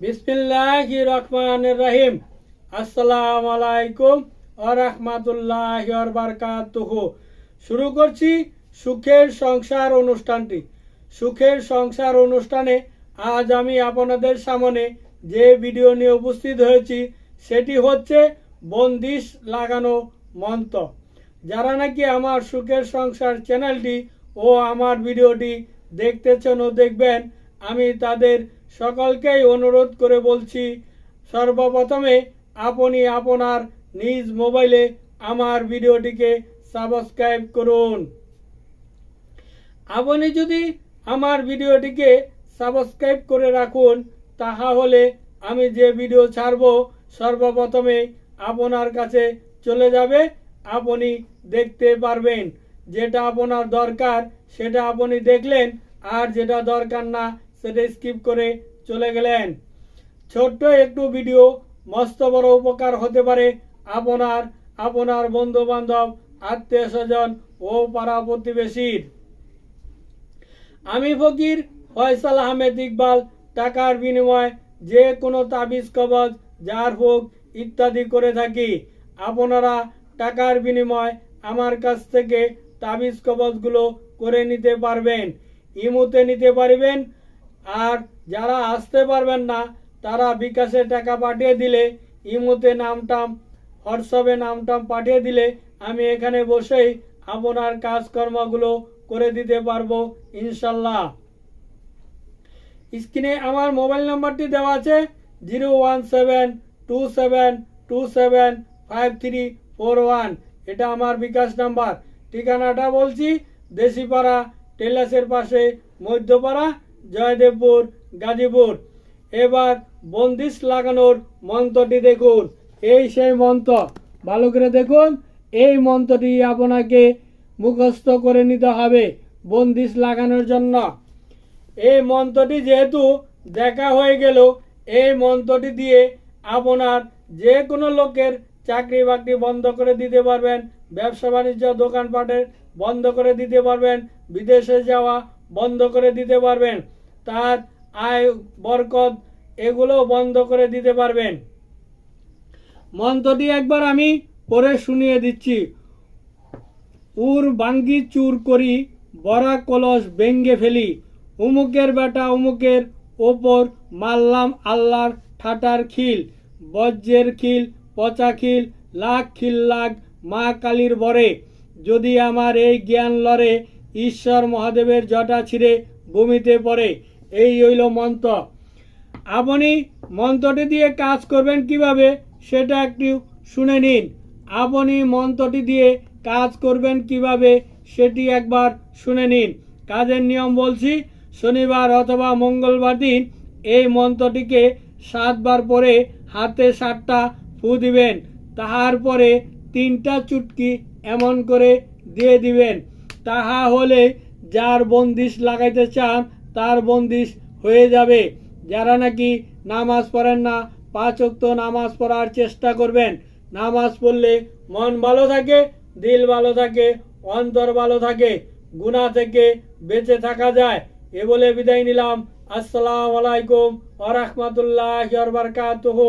বিসমিল্লাহ রহমান রহিম। আসসালাম আলাইকুম আরহামাতুল্লাহ বারকাতুহ। শুরু করছি সুখের সংসার অনুষ্ঠানটি। সুখের সংসার অনুষ্ঠানে আজ আমি আপনাদের সামনে যে ভিডিও নিয়ে উপস্থিত হয়েছি, সেটি হচ্ছে বন্দিশ লাগানো মন্ত্র যারা নাকি আমার সুখের সংসার চ্যানেলটি ও আমার ভিডিওটি দেখতেছেন ও দেখবেন, আমি তাদের সকলকেই অনুরোধ করে বলছি, সর্বপ্রথমে আপনি আপনার নিজ মোবাইলে আমার ভিডিওটিকে সাবস্ক্রাইব করুন। আপনি যদি আমার ভিডিওটিকে সাবস্ক্রাইব করে রাখুন তাহা হলে আমি যে ভিডিও ছাড়ব, সর্বপ্রথমে আপনার কাছে চলে যাবে, আপনি দেখতে পারবেন। যেটা আপনার দরকার, সেটা আপনি দেখলেন, আর যেটা দরকার না সেটা স্কিপ করে চলে গেলেন। ছোট্ট একটু ভিডিও মস্ত বড় উপকার হতে পারে। আপনার আপনার বন্ধু বান্ধব আত্মীয় স্বজন ও পাড়া প্রতিবেশীর। আমি ফকির ফয়সাল আহমেদ ইকবাল, টাকার বিনিময়ে যে কোনো তাবিজ কবজ জার হোক ইত্যাদি করে থাকি। আপনারা টাকার বিনিময়ে আমার কাছ থেকে তাবিজ কবজগুলো করে নিতে পারবেন। ইমুতে নিতে পারবেন আর যারা আসতে পারবেন না, তারা বিকাশে টাকা পাঠিয়ে দিলে, ইমুতে নামটাম, হোয়াটসঅ্যাপে নামটাম পাঠিয়ে দিলে আমি এখানে বসেই আপনার কাজকর্মগুলো করে দিতে পারব, ইনশাল্লাহ। স্ক্রিনে আমার মোবাইল নাম্বারটি দেওয়া আছে, zero one seven two seven two seven five three four one. এটা আমার বিকাশ নাম্বার। ঠিকানাটা বলছি, দেশিপাড়া, টেলাসের পাশে মধ্যপাড়া জয়দেবপুর, গাজীপুর। এবার বন্দিশ লাগানোর মন্ত্রটি দেখুন। এই সেই মন্ত্র। ভালো করে দেখুন। এই মন্ত্রটি আপনাকে মুখস্থ করে নিতে হবে বন্দিশ লাগানোর জন্য। এই মন্ত্রটি যেহেতু দেখা হয়ে গেল, এই মন্ত্রটি দিয়ে আপনার যে কোনো লোকের চাকরি বাকরি বন্ধ করে দিতে পারবেন, ব্যবসা বাণিজ্য দোকানপাটের বন্ধ করে দিতে পারবেন, বিদেশে যাওয়া বন্ধ করে দিতে পারবেন। তার আয়, বরকত এগুলো বন্ধ করে দিতে পারবেন। মন্ত্রটি একবার আমি পরে শুনিয়ে দিচ্ছি। উর বাঙ্গি চুর করি, বরা কলস বেঙ্গে ফেলি, উমুকের বেটা উমুকের ওপর মারলাম আল্লাহর ঠাটার খিল, বজ্রের খিল, পচা খিল, লাখ খিল লাখ মা কালীর বরে। যদি আমার এই জ্ঞান লরে ঈশ্বর মহাদেবের জটা ছিঁড়ে ভূমিতে পড়ে। এই হইল মন্ত্র। আপনি মন্ত্রটি দিয়ে কাজ করবেন কীভাবে, সেটা একটু শুনে নিন। আপনি মন্ত্রটি দিয়ে কাজ করবেন কীভাবে, সেটি একবার শুনে নিন। কাজের নিয়ম বলছি, শনিবার অথবা মঙ্গলবার দিন এই মন্ত্রটিকে সাতবার পরে হাতে সাতটা ফু দিবেন। তাহার পরে তিনটা চুটকি এমন করে দিয়ে দিবেন। তাহা হলে যার বন্দিশ লাগাইতে চান তার বন্দিশ হয়ে যাবে। যারা নাকি নামাজ পড়েন না, পাঁচ ওয়াক্ত নামাজ পড়ার চেষ্টা করবেন। নামাজ পড়লে মন ভালো থাকে, দিল ভালো থাকে, অন্তর ভালো থাকে গুণা থেকে বেঁচে থাকা যায়। এ বলে বিদায় নিলাম। আসসালামু আলাইকুম আ রহমতুল্লাহ বারাকাতুহু।